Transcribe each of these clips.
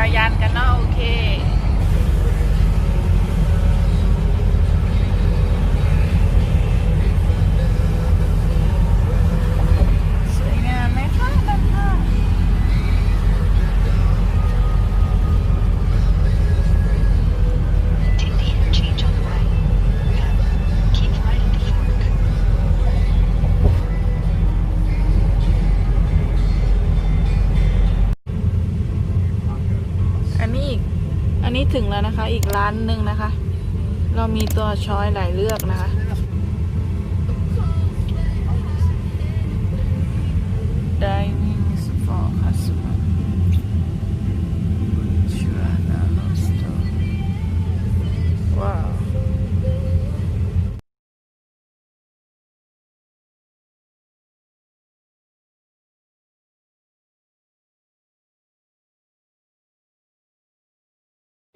กรยานกันเนาะโอเค ถึงแล้วนะคะ อีกร้านหนึ่งนะคะ เรามีตัวช้อยหลายเลือกนะคะ Dining for customer Churana Roaster ว้าว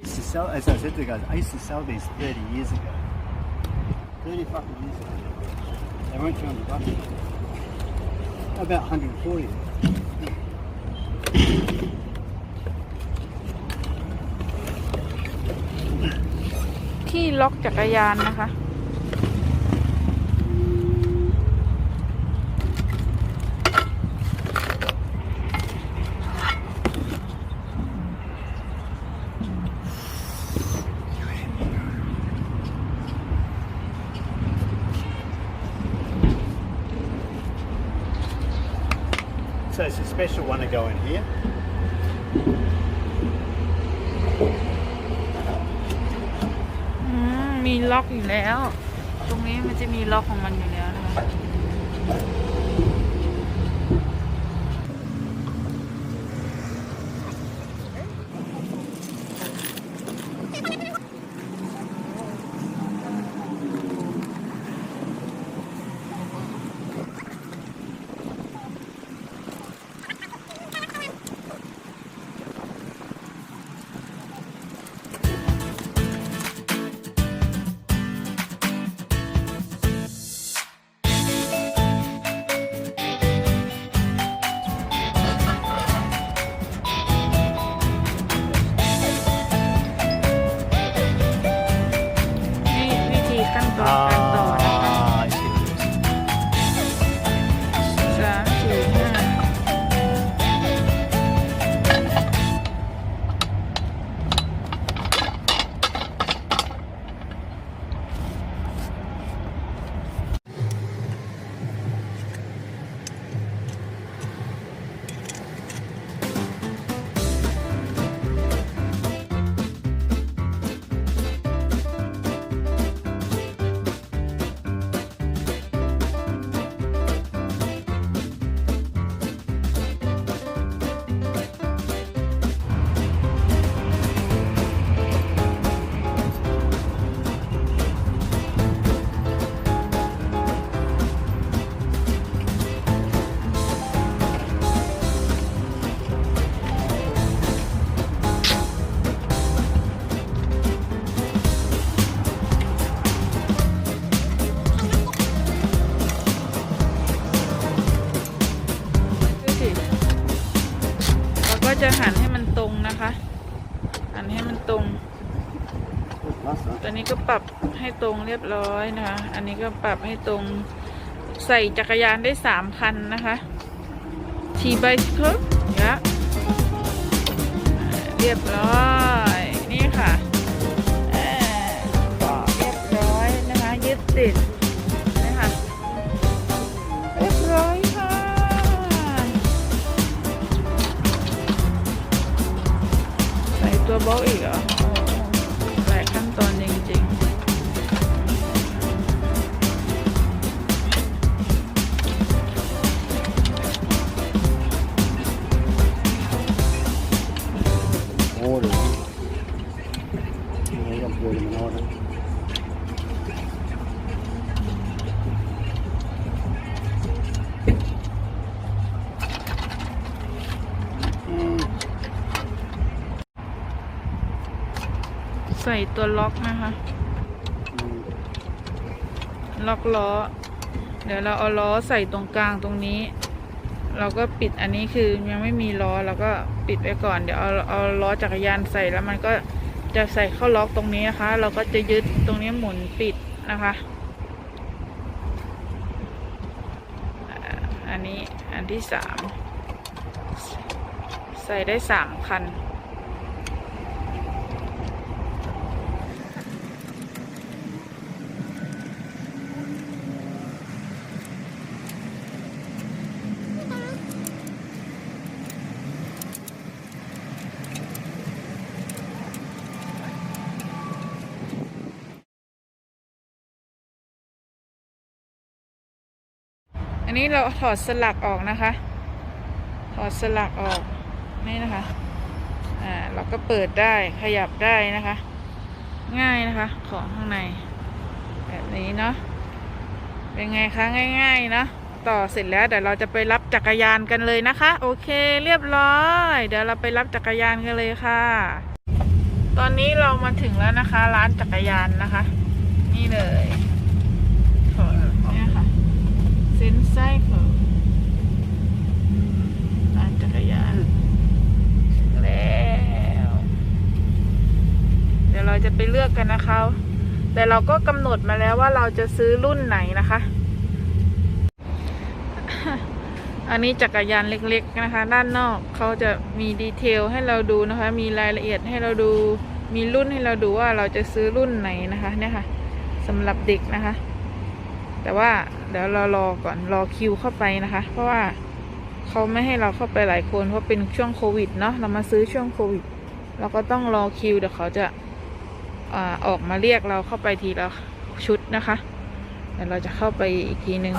used to sell, as I said to the guys, I used to sell these 30 years ago. 30 fucking years ago. They weren't 200 bucks. About 140. ที่ล็อกจักรยานนะคะ So it's a special one to go in here. อืมมีล็อกอยู่แล้ว ตรงนี้มันจะมีล็อกของมันอยู่แล้วนะคะ ให้ตรงเรียบร้อยนะคะ อันนี้ก็ปรับให้ตรงใส่จักรยานได้สามคันนะคะ T-bicycle ยะเรียบร้อยนี่ค่ะเอ่อเรียบร้อยนะคะยึดติดนะคะเรียบร้อยค่ะใส่ตัวบล็อกอีกเหรอ ใส่ตัวล็อกนะคะ ล็อกล้อ เดี๋ยวเราเอาล้อใส่ตรงกลางตรงนี้ เราก็ปิดอันนี้คือยังไม่มีล้อเราก็ปิดไว้ก่อน เดี๋ยวเอาเอาล้อจักรยานใส่แล้วมันก็จะใส่เข้าล็อกตรงนี้นะคะ เราก็จะยึดตรงนี้หมุนปิดนะคะ อันนี้อันที่สามใส่ได้สามคัน นนี้เราถอดสลักออกนะคะ ถอดสลักออกนี่นะคะ อ่าเราก็เปิดได้ขยับได้นะคะ ง่ายนะคะของข้างใน แบบนี้เนาะเป็นไงคะง่ายๆเนาะต่อเสร็จแล้วเดี๋ยวเราจะไปรับจักรยานกันเลยนะคะ โอเคเรียบร้อย เดี๋ยวเราไปรับจักรยานกันเลยค่ะ ตอนนี้เรามาถึงแล้วนะคะ ร้านจักรยานนะคะ นี่เลย เซนไซเคิลร้านจักรยานแล้ว เดี๋ยวเราจะไปเลือกกันนะคะ แต่เราก็กำหนดมาแล้วว่าเราจะซื้อรุ่นไหนนะคะ อันนี้จักรยานเล็กๆนะคะ ด้านนอกเขาจะมีดีเทลให้เราดูนะคะ มีรายละเอียดให้เราดู มีรุ่นให้เราดูว่าเราจะซื้อรุ่นไหนนะคะ เนี่ยค่ะสำหรับเด็กนะคะ แต่ว่า เดี๋ยวเรารอก่อนรอคิวเข้าไปนะคะ เพราะว่าเขาไม่ให้เราเข้าไปหลายคนเพราะเป็นช่วงโควิดเนาะเรามาซื้อช่วงโควิดเราก็ต้องรอคิวเดี๋ยวเขาจะอาออกมาเรียกเราเข้าไปทีละชุดนะคะเดี๋ยวเราจะเข้าไปอีกทีนึง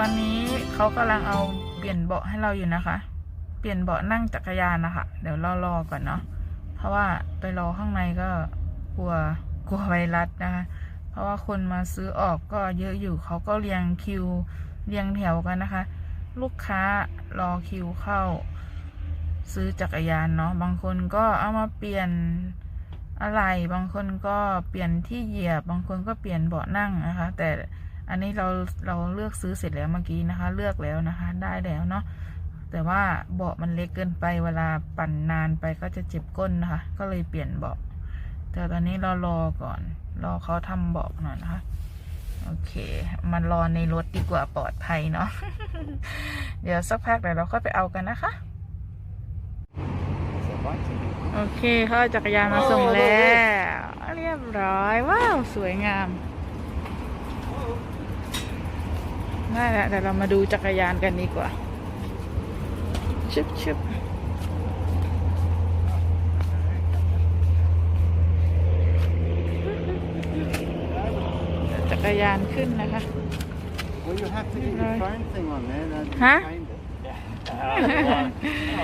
ตอนนี้เขากำลังเอาเปลี่ยนเบาะให้เราอยู่นะคะ เปลี่ยนเบาะนั่งจักรยานนะคะ เดี๋ยวรารอก่อนเนาะ เพราะว่าไปรอข้างในก็กลัวกลัวไวรัสนะคะ เพราะว่าคนมาซื้อออกก็เยอะอยู่เขาก็เรียงคิวเรียงแถวกันนะคะ ลูกค้ารอคิวเข้า ซื้อจักรยานเนาะ บางคนก็เอามาเปลี่ยนอะไร บางคนก็เปลี่ยนที่เหยียบ บางคนก็เปลี่ยนเบาะนั่งนะคะ แต่ อันนี้เราเราเลือกซื้อเสร็จแล้วเมื่อกี้นะคะ เลือกแล้วนะคะ ได้แล้วเนาะแต่ว่าเบาะมันเล็กเกินไปเวลาปั่นนานไปก็จะเจ็บก้นนะคะ ก็เลยเปลี่ยนเบาะแต่ตอนนี้เรารอก่อน รอเขาทำเบาะหน่อยนะคะโอเค มันรอในรถดีกว่าปลอดภัยเนาะ เดี๋ยวสักพักเดี๋ยวเราค่อยไปเอากันนะคะ โอเคเขาจักรยานมาส่งแล้ว เรียบร้อย ว้าว สวยงาม ได้แล้วเดี๋ยวเรามาดูจักรยานกันดีกว่าชึบชึบจักรยานขึ้นนะคะ Well, you have to get your Right. phone thing on there. Then you Huh? find it.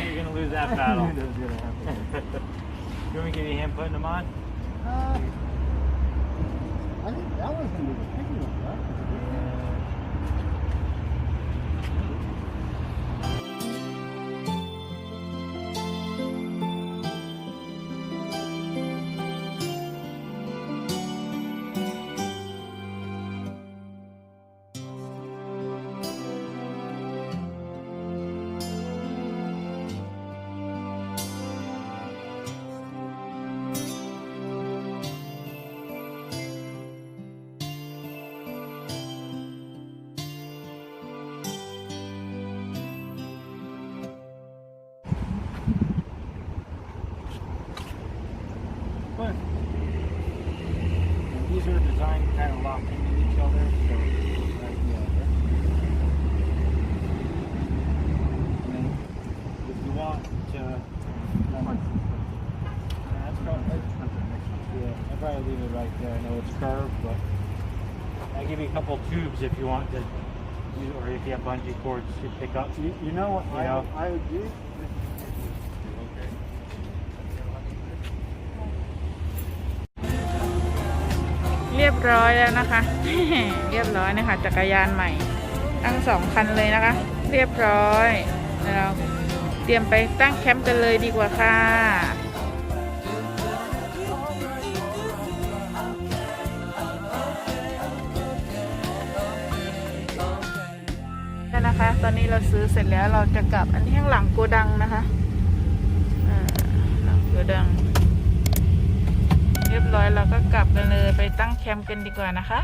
You're gonna lose that battle. That's gonna happen. You want me to give you a hand putting them on? Uh, I think that one's gonna be the tricky one, right? probably leave it right there. I know it's curved, but I'll give you a couple tubes if you want to, or if you have bungee cords to pick up. You, you know what you I, know? I would do? Okay. เรียบร้อยแล้วนะคะ เรียบร้อยนะคะจักรยานใหม่ ตั้งสองคันเลยนะคะ เรียบร้อยเราเตรียมไปตั้งแคมป์กันเลยดีกว่าค่ะ ตอนนี้เราซื้อเสร็จแล้วเราจะกลับอันนี้ข้างหลังโกดังนะคะหลังโกดัง เรียบร้อยเราก็กลับกันเลยไปตั้งแคมป์กันดีกว่านะคะ